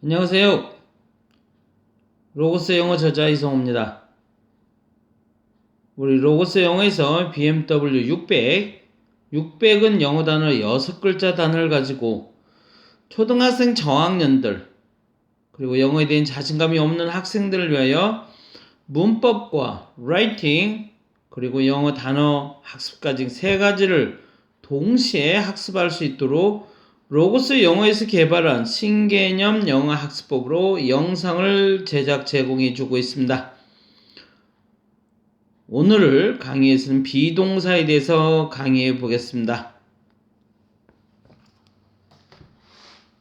안녕하세요. 로고스 영어 저자 이성호입니다. 우리 로고스 영어에서 BMW 600, 600은 영어 단어 6글자 단어를 가지고 초등학생 저학년들, 그리고 영어에 대한 자신감이 없는 학생들을 위하여 문법과 라이팅, 그리고 영어 단어 학습까지 세 가지를 동시에 학습할 수 있도록 로고스 영어에서 개발한 신개념 영어 학습법으로 영상을 제작 제공해 주고 있습니다. 오늘 강의에서는 비동사에 대해서 강의해 보겠습니다.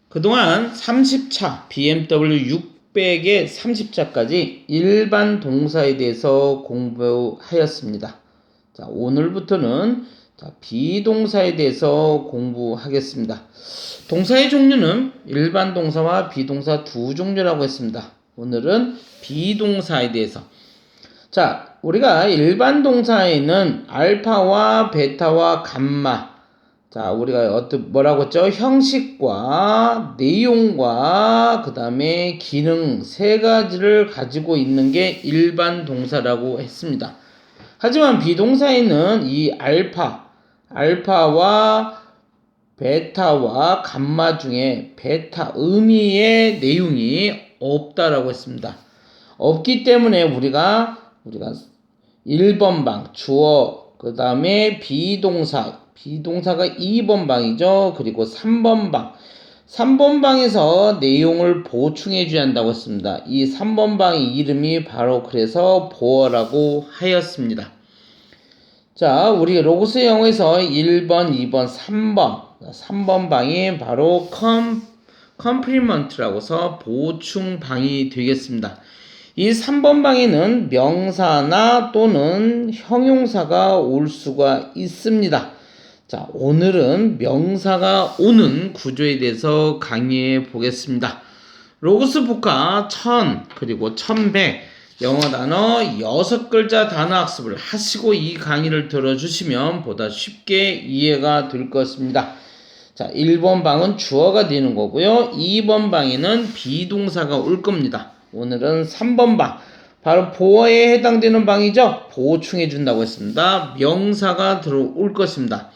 그동안 30차 BMW 600의 30차까지 일반 동사에 대해서 공부하였습니다. 자, 오늘부터는 자, 비동사에 대해서 공부하겠습니다. 동사의 종류는 일반 동사와 비동사 두 종류라고 했습니다. 오늘은 비동사에 대해서. 자, 우리가 일반 동사에는 알파와 베타와 감마. 자, 우리가 어떤 뭐라고 했죠? 형식과 내용과 그다음에 기능 세 가지를 가지고 있는 게 일반 동사라고 했습니다. 하지만 비동사에는 이 알파, 알파와 베타와 감마 중에 베타 의미의 내용이 없다라고 했습니다. 없기 때문에 우리가 우리가 1번 방 주어 그다음에 비동사 비동사가 2번 방이죠. 그리고 3번 방 3번 방에서 내용을 보충해 줘야 한다고 했습니다. 이 3번 방의 이름이 바로 그래서 보어라고 하였습니다. 자, 우리 로고스 영어에서 1번, 2번, 3번, 3번 방이 바로 컴, 컴플리먼트라고서 보충 방이 되겠습니다. 이 3번 방에는 명사나 또는 형용사가 올 수가 있습니다. 자, 오늘은 명사가 오는 구조에 대해서 강의해 보겠습니다. 로고스 복화 1000 그리고 1100 영어 단어 6글자 단어 학습을 하시고 이 강의를 들어주시면 보다 쉽게 이해가 될 것입니다. 자, 1번 방은 주어가 되는 거고요. 2번 방에는 비동사가 올 겁니다. 오늘은 3번 방. 바로 보어에 해당되는 방이죠. 보충해 준다고 했습니다. 명사가 들어올 것입니다.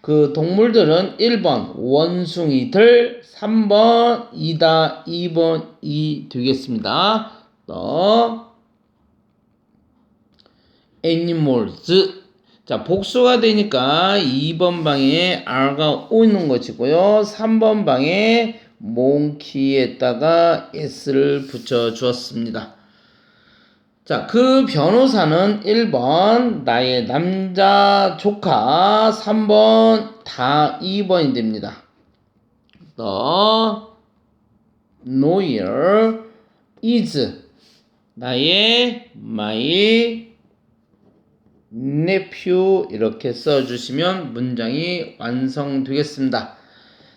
그 동물들은 1번 원숭이들, 3번 이다, 2번 이 되겠습니다. 또 animals. 자, 복수가 되니까 2번 방에 R가 오는 것이고요. 3번 방에 monkey에다가 s를 붙여 주었습니다. 자, 그 변호사는 1번 나의 남자 조카, 3번 다 2번이 됩니다. The lawyer is 나의 my nephew 이렇게 써주시면 문장이 완성되겠습니다.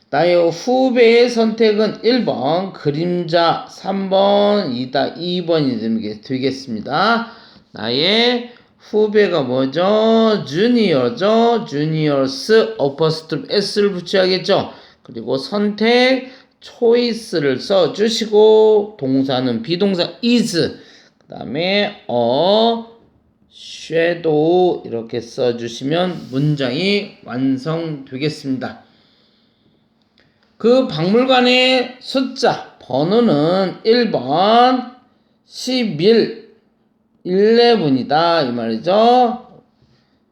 나의 후배의 선택은 1번 그림자 3번 이다 2번이 되겠습니다. 나의 후배가 뭐죠? 주니어죠. 주니어스 어퍼스트 s를 붙여야겠죠. 그리고 선택 초이스를 써 주시고 동사는 비동사 is 그 다음에 어 shadow 이렇게 써주시면 문장이 완성되겠습니다. 그 박물관의 숫자 번호는 1번 11 11이다 이 말이죠.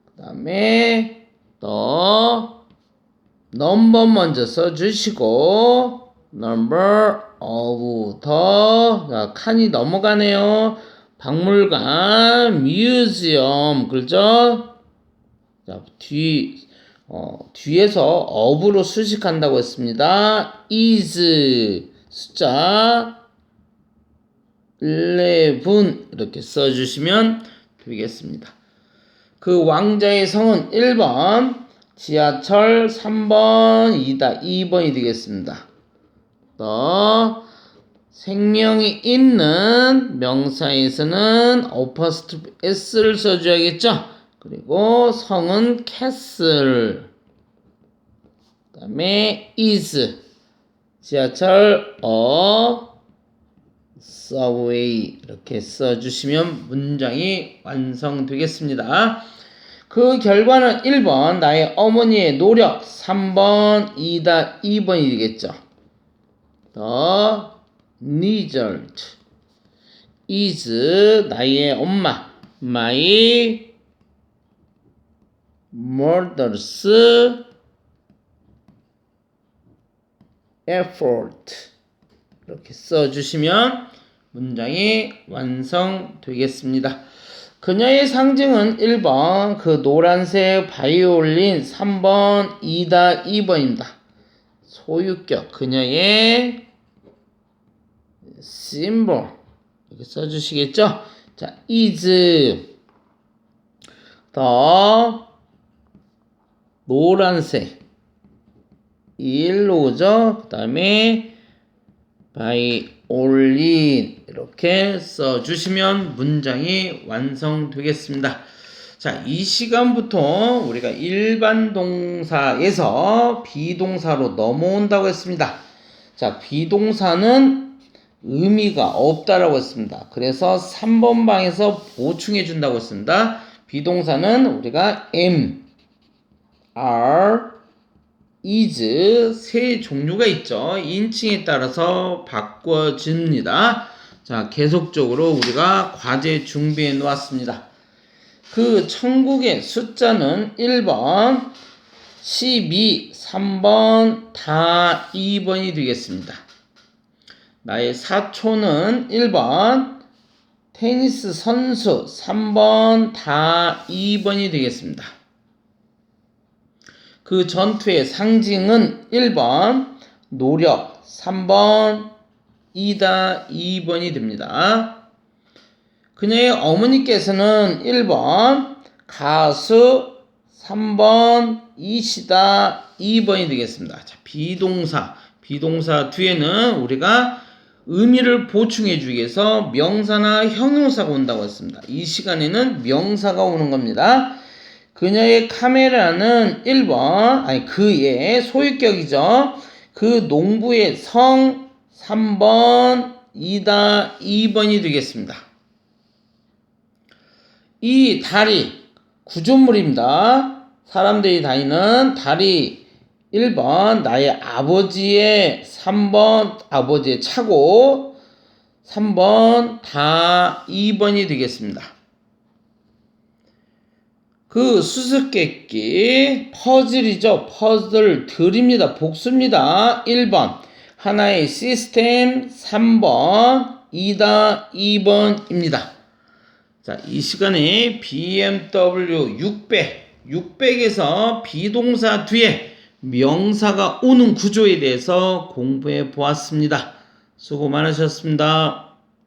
그 다음에 또 넘버 먼저 써주시고 number of the 칸이 넘어가네요. 박물관, 뮤지엄, 그렇죠? 자, 뒤, 어, 뒤에서 업으로 수식한다고 했습니다. is, 숫자, 11, 이렇게 써주시면 되겠습니다. 그 왕자의 성은 1번, 지하철 3번, 2다, 2번이 되겠습니다. 또, 생명이 있는 명사에서는 어퍼스트 s를 써줘야겠죠. 그리고 성은 castle. 그다음에 is 지하철 어 subway 이렇게 써주시면 문장이 완성되겠습니다. 그 결과는 1번 나의 어머니의 노력 3번 2다 2번이 되겠죠. The result is 나의 엄마 my mother's effort 이렇게 써주시면 문장이 완성되겠습니다. 그녀의 상징은 1번 그 노란색 바이올린 3번 2다 2번입니다. 소유격 그녀의 심볼 이렇게 써주시겠죠? 자, is 더 노란색 일로죠. 그 다음에 바이올린 이렇게 써주시면 문장이 완성되겠습니다. 자, 이 시간부터 우리가 일반 동사에서 비동사로 넘어온다고 했습니다. 자, 비동사는 의미가 없다라고 했습니다. 그래서 3번 방에서 보충해 준다고 했습니다. 비동사는 우리가 am, are, is 세 종류가 있죠. 인칭에 따라서 바꿔집니다. 자, 계속적으로 우리가 과제 준비해 놓았습니다. 그 천국의 숫자는 1번, 12, 3번, 다 2번이 되겠습니다. 나의 사촌은 1번, 테니스 선수 3번, 다 2번이 되겠습니다. 그 전투의 상징은 1번, 노력 3번, 2다 2번이 됩니다. 그녀의 어머니께서는 1번, 가수 3번, 이시다 2번이 되겠습니다. 자, 비동사, 비동사 뒤에는 우리가 의미를 보충해 주기 위해서 명사나 형용사가 온다고 했습니다. 이 시간에는 명사가 오는 겁니다. 그녀의 카메라는 1번, 아니 그의 소유격이죠. 그 농부의 성 3번, 2다 2번이 되겠습니다. 이 다리 구조물입니다. 사람들이 다니는 다리 1번 나의 아버지의 3번 아버지의 차고 3번 다 2번이 되겠습니다. 그 수수께끼 퍼즐이죠. 퍼즐 드립니다. 복수입니다. 1번 하나의 시스템 3번 2다 2번입니다. 자, 이 시간에 BMW 600 600에서 비동사 뒤에 명사가 오는 구조에 대해서 공부해 보았습니다. 수고 많으셨습니다.